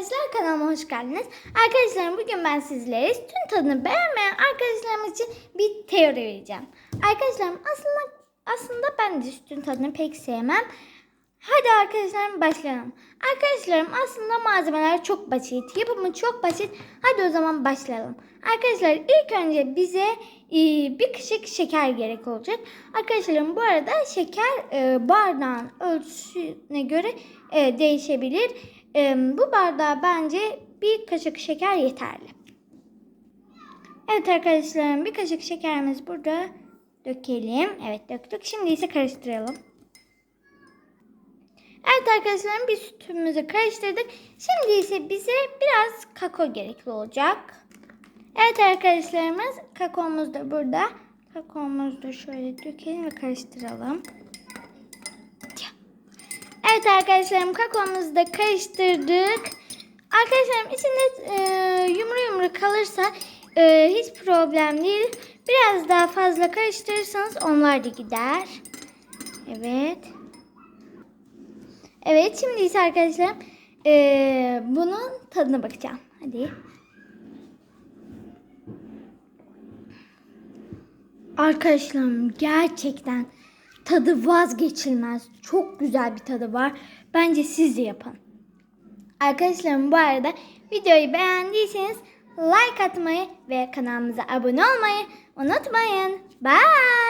arkadaşlar kanalıma hoş geldiniz. Arkadaşlarım bugün ben sizlere sütün tadını beğenmeyen arkadaşlarım için bir teori vereceğim. Arkadaşlarım aslında aslında ben de sütün tadını pek sevmem. Hadi arkadaşlarım başlayalım. Arkadaşlarım aslında malzemeler çok basit. Yapımı çok basit. Hadi o zaman başlayalım. Arkadaşlar ilk önce bize e, bir kaşık şeker gerek olacak. Arkadaşlarım bu arada şeker e, bardağın ölçüsüne göre e, değişebilir. E, bu bardağa bence bir kaşık şeker yeterli. Evet arkadaşlarım bir kaşık şekerimiz burada. Dökelim. Evet döktük. Şimdi ise karıştıralım. Evet arkadaşlarım bir sütümüzü karıştırdık. Şimdi ise bize biraz kakao gerekli olacak. Evet arkadaşlarımız kakaomuz da burada. Kakaomuzu da şöyle dökelim ve karıştıralım. Evet arkadaşlarım kakaomuzu da karıştırdık. Arkadaşlarım içinde e, yumru yumru kalırsa e, hiç problem değil. Biraz daha fazla karıştırırsanız onlar da gider. Evet. Evet şimdi ise arkadaşlar e, bunun tadına bakacağım. Hadi. Arkadaşlarım gerçekten tadı vazgeçilmez. Çok güzel bir tadı var. Bence siz de yapın. Arkadaşlarım bu arada videoyu beğendiyseniz like atmayı ve kanalımıza abone olmayı unutmayın. Bye.